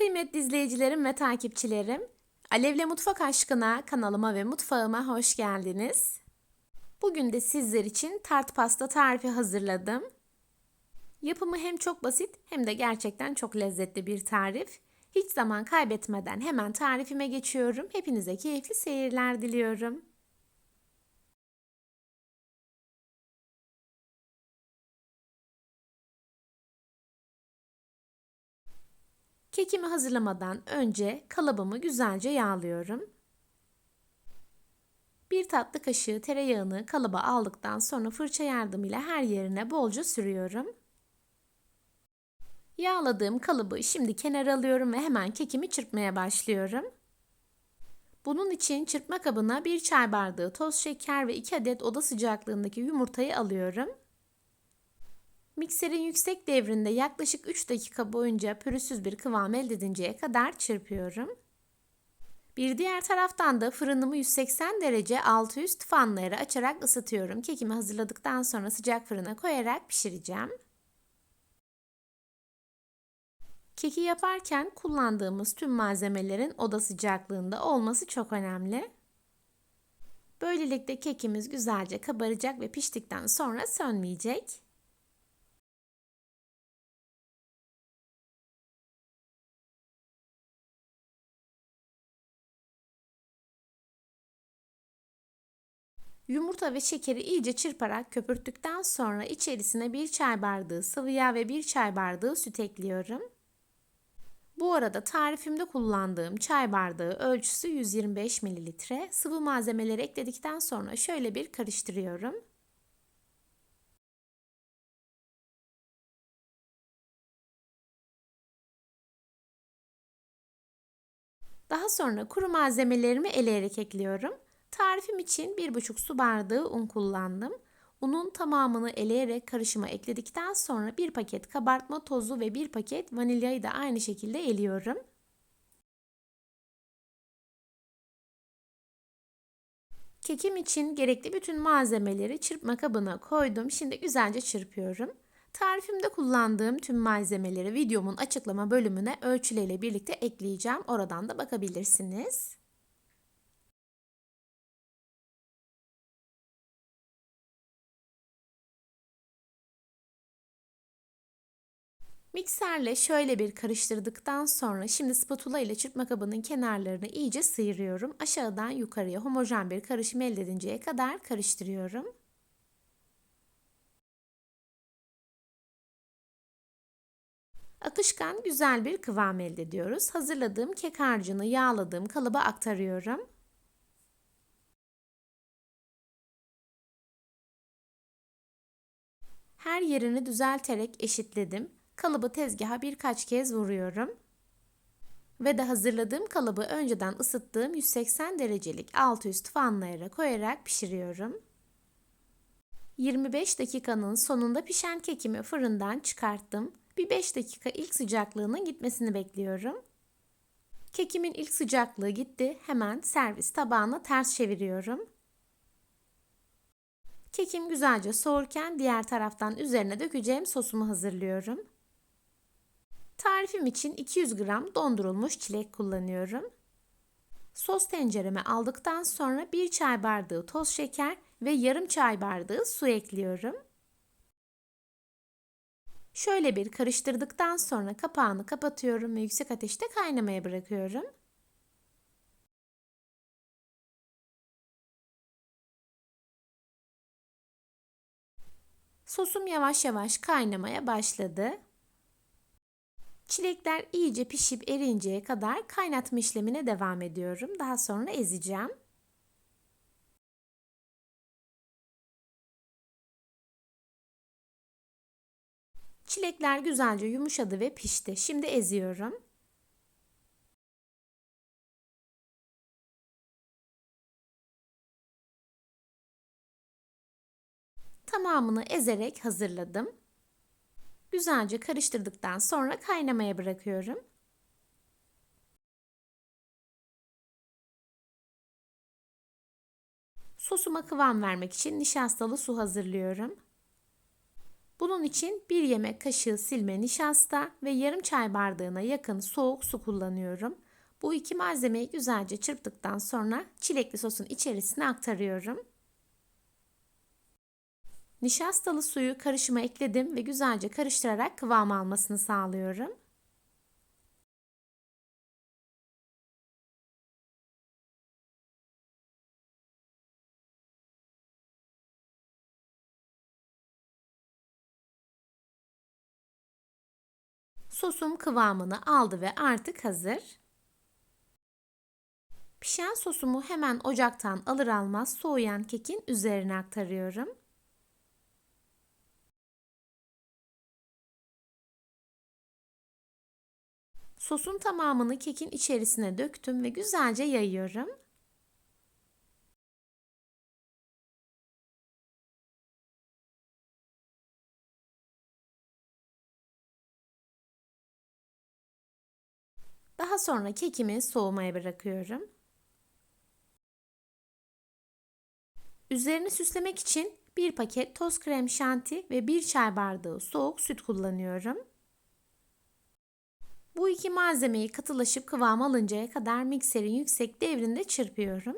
Kıymetli izleyicilerim ve takipçilerim, Alevle Mutfak Aşkına kanalıma ve mutfağıma hoş geldiniz. Bugün de sizler için tart pasta tarifi hazırladım. Yapımı hem çok basit hem de gerçekten çok lezzetli bir tarif. Hiç zaman kaybetmeden hemen tarifime geçiyorum. Hepinize keyifli seyirler diliyorum. Kekimi hazırlamadan önce kalıbımı güzelce yağlıyorum. Bir tatlı kaşığı tereyağını kalıba aldıktan sonra fırça yardımıyla her yerine bolca sürüyorum. Yağladığım kalıbı şimdi kenara alıyorum ve hemen kekimi çırpmaya başlıyorum. Bunun için çırpma kabına 1 çay bardağı toz şeker ve 2 adet oda sıcaklığındaki yumurtayı alıyorum. Mikserin yüksek devrinde yaklaşık 3 dakika boyunca pürüzsüz bir kıvam elde edinceye kadar çırpıyorum. Bir diğer taraftan da fırınımı 180 derece altı üst fanları açarak ısıtıyorum. Kekimi hazırladıktan sonra sıcak fırına koyarak pişireceğim. Keki yaparken kullandığımız tüm malzemelerin oda sıcaklığında olması çok önemli. Böylelikle kekimiz güzelce kabaracak ve piştikten sonra sönmeyecek. Yumurta ve şekeri iyice çırparak köpürttükten sonra içerisine bir çay bardağı sıvı yağ ve bir çay bardağı süt ekliyorum. Bu arada tarifimde kullandığım çay bardağı ölçüsü 125 ml. Sıvı malzemeleri ekledikten sonra şöyle bir karıştırıyorum. Daha sonra kuru malzemelerimi eleyerek ekliyorum. Tarifim için 1,5 su bardağı un kullandım. Unun tamamını eleyerek karışıma ekledikten sonra bir paket kabartma tozu ve bir paket vanilyayı da aynı şekilde eliyorum. Kekim için gerekli bütün malzemeleri çırpma kabına koydum. Şimdi güzelce çırpıyorum. Tarifimde kullandığım tüm malzemeleri videomun açıklama bölümüne ölçüleriyle birlikte ekleyeceğim. Oradan da bakabilirsiniz. Mikserle şöyle bir karıştırdıktan sonra şimdi spatula ile çırpma kabının kenarlarını iyice sıyırıyorum. Aşağıdan yukarıya homojen bir karışım elde edinceye kadar karıştırıyorum. Akışkan güzel bir kıvam elde ediyoruz. Hazırladığım kek harcını yağladığım kalıba aktarıyorum. Her yerini düzelterek eşitledim. Kalıbı tezgaha birkaç kez vuruyorum. Ve de hazırladığım kalıbı önceden ısıttığım 180 derecelik alt üst fanlara koyarak pişiriyorum. 25 dakikanın sonunda pişen kekimi fırından çıkarttım. Bir 5 dakika ilk sıcaklığının gitmesini bekliyorum. Kekimin ilk sıcaklığı gitti. Hemen servis tabağına ters çeviriyorum. Kekim güzelce soğurken diğer taraftan üzerine dökeceğim sosumu hazırlıyorum. Tarifim için 200 gram dondurulmuş çilek kullanıyorum. Sos tencereme aldıktan sonra 1 çay bardağı toz şeker ve yarım çay bardağı su ekliyorum. Şöyle bir karıştırdıktan sonra kapağını kapatıyorum ve yüksek ateşte kaynamaya bırakıyorum. Sosum yavaş yavaş kaynamaya başladı. Çilekler iyice pişip erinceye kadar kaynatma işlemine devam ediyorum. Daha sonra ezeceğim. Çilekler güzelce yumuşadı ve pişti. Şimdi eziyorum. Tamamını ezerek hazırladım. Güzelce karıştırdıktan sonra kaynamaya bırakıyorum. Sosuma kıvam vermek için nişastalı su hazırlıyorum. Bunun için 1 yemek kaşığı silme nişasta ve yarım çay bardağına yakın soğuk su kullanıyorum. Bu iki malzemeyi güzelce çırptıktan sonra çilekli sosun içerisine aktarıyorum. Nişastalı suyu karışıma ekledim ve güzelce karıştırarak kıvam almasını sağlıyorum. Sosum kıvamını aldı ve artık hazır. Pişen sosumu hemen ocaktan alır almaz soğuyan kekin üzerine aktarıyorum. Sosun tamamını kekin içerisine döktüm ve güzelce yayıyorum. Daha sonra kekimi soğumaya bırakıyorum. Üzerini süslemek için bir paket toz krem şanti ve bir çay bardağı soğuk süt kullanıyorum. Bu iki malzemeyi katılaşıp kıvam alıncaya kadar mikserin yüksek devrinde çırpıyorum.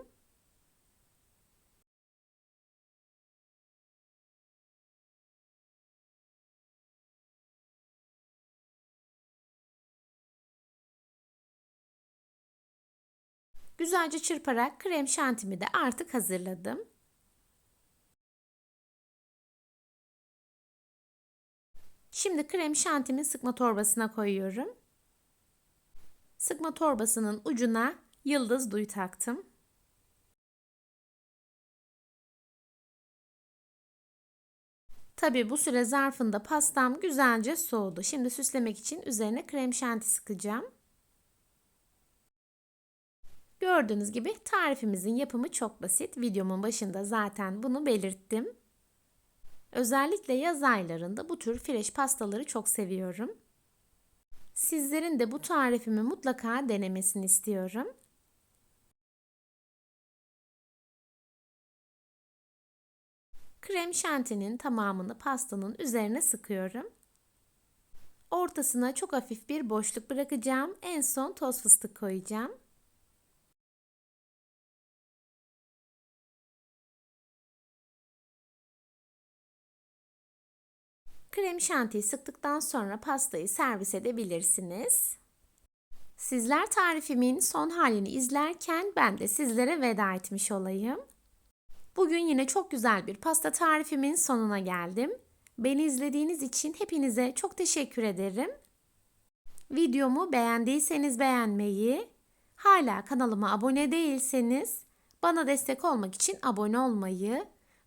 Güzelce çırparak krem şantimi de artık hazırladım. Şimdi krem şantimi sıkma torbasına koyuyorum. Sıkma torbasının ucuna yıldız duy taktım. Tabi bu süre zarfında pastam güzelce soğudu. Şimdi süslemek için üzerine krem şanti sıkacağım. Gördüğünüz gibi tarifimizin yapımı çok basit. Videomun başında zaten bunu belirttim. Özellikle yaz aylarında bu tür fresh pastaları çok seviyorum. Sizlerin de bu tarifimi mutlaka denemesini istiyorum. Krem şantinin tamamını pastanın üzerine sıkıyorum. Ortasına çok hafif bir boşluk bırakacağım. En son toz fıstık koyacağım. Krem şantiyi sıktıktan sonra pastayı servis edebilirsiniz. Sizler tarifimin son halini izlerken ben de sizlere veda etmiş olayım. Bugün yine çok güzel bir pasta tarifimin sonuna geldim. Beni izlediğiniz için hepinize çok teşekkür ederim. Videomu beğendiyseniz beğenmeyi, hala kanalıma abone değilseniz bana destek olmak için abone olmayı